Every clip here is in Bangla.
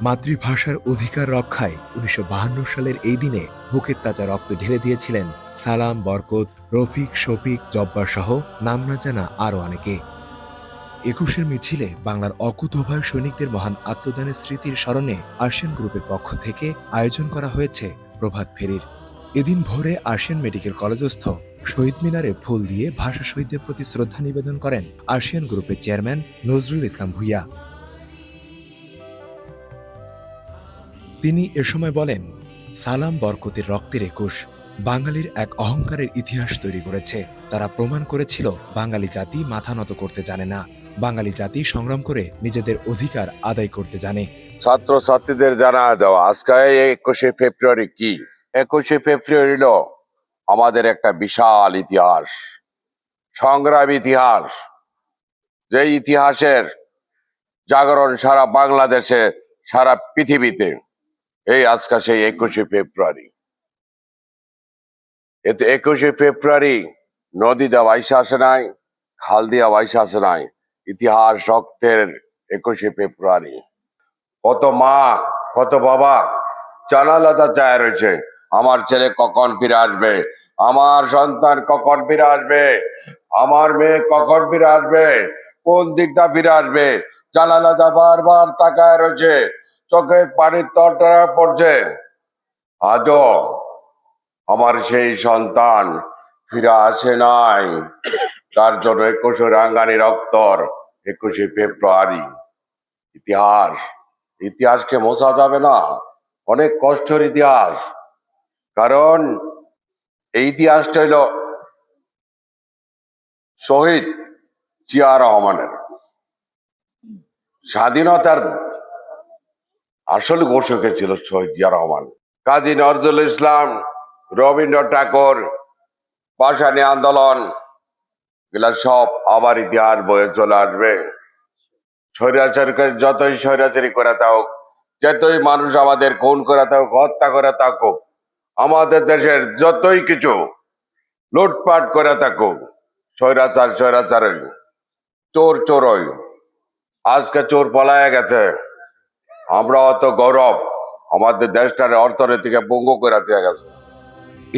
মাতৃভাষার অধিকার রক্ষায় উনিশশো সালের এই দিনে বুকের তাজা রক্ত ঢেলে দিয়েছিলেন সালাম, বরকত, রফিক, শফিক, জব্বার সহ নাম না জানা আরও অনেকে। একুশের মিছিলে বাংলার অকুতোভয় সৈনিকদের মহান আত্মদানের স্মৃতির স্মরণে আর্শিয়ান গ্রুপের পক্ষ থেকে আয়োজন করা হয়েছে প্রভাত ফেরির। এদিন ভোরে আর্শিয়ান মেডিকেল কলেজস্থ শহীদ মিনারে ফুল দিয়ে ভাষা শহীদদের প্রতি শ্রদ্ধা নিবেদন করেন আর্শিয়ান গ্রুপের চেয়ারম্যান নজরুল ইসলাম ভুইয়া। তিনি এ সময় বলেন, সালাম বরকতের রক্তের একুশ, বাঙালির এক অহংকারের ইতিহাস তৈরি করেছে। তারা প্রমাণ করেছিল, বাঙালি জাতি মাথা নত করতে জানে না। বাঙালি জাতি সংগ্রাম করে নিজেদের অধিকার আদায় করতে জানে। ছাত্র ছাত্রীদের জানা দেওয়া, আজকে একুশে ফেব্রুয়ারি কি? একুশে ফেব্রুয়ারি হলো আমাদের একটা বিশাল ইতিহাস, সংগ্রাম ইতিহাস। যে ইতিহাসের জাগরণ সারা বাংলাদেশে, সারা পৃথিবীতে এই আজকে সেই একুশে ফেব্রুয়ারি। এতে একুশে ফেব্রুয়ারি নদী দেওয়া আইসা আসে নাই, খাল দিয়া আইসা আসে নাই, ইতিহাস, রক্তের একুশে ফেব্রুয়ারি। কত মা, কত বাবা, জানালাটা চায় রয়েছে, আমার ছেলে কখন ফিরে আসবে? আমার সন্তান কখন ফিরে আসবে? আমার মেয়ে কখন ফিরে আসবে? কোন দিকটা ফিরে আসবে? জানালাটা বারবার তাকায় রয়েছে চোখের পানির তরতরা পড়ছে আজও আমার সেই সন্তান ফিরে আসে নাই। তার জন্য একুশে রাঙ্গানি রক্তর একুশে ফেব্রুয়ারি। ইতিহাস, ইতিহাসকে মোছা যাবে না। অনেক কষ্টের ইতিহাস। কারণ এই ইতিহাসটা হইল শহীদ জিয়া রহমানের। স্বাধীনতার আসল ঘোষকে ছিল শহীদ জিয়া রহমান। কাজী নজরুল ইসলাম রবীন্দ্র ঠাকুর পাশানি আন্দোলন, এগুলা সব আবার ইতিহাস বয়ে চলে আসবে। স্বৈরাচারকে যতই স্বৈরাচারী করে থাকুক, যতই মানুষ আমাদের খুন করে থাকুক, হত্যা করে থাকুক, আমাদের দেশের যতই কিছু লুটপাট করে থাকুক, স্বৈরাচার স্বৈরাচার চোর, চোরই, আজকে চোর পলায় গেছে। আমরা অত গৌরব, আমাদের দেশটার অর্থনীতিকে পঙ্গু করে দিয়ে গেছে।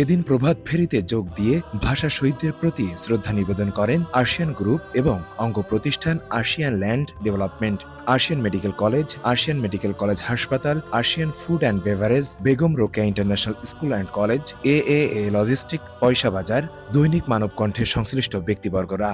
এদিন প্রভাত ফেরিতে যোগ দিয়ে ভাষা শহীদদের প্রতি শ্রদ্ধা নিবেদন করেন আশিয়ান গ্রুপ এবং অঙ্গ প্রতিষ্ঠান Ashiyan land development, Ashiyan medical college, Ashiyan medical college হাসপাতাল, Ashiyan food and beverage, Begum Rokeya international school and college, A A logistic, Paisa Bazar, দৈনিক মানব কণ্ঠের সংশ্লিষ্ট ব্যক্তিবর্গরা।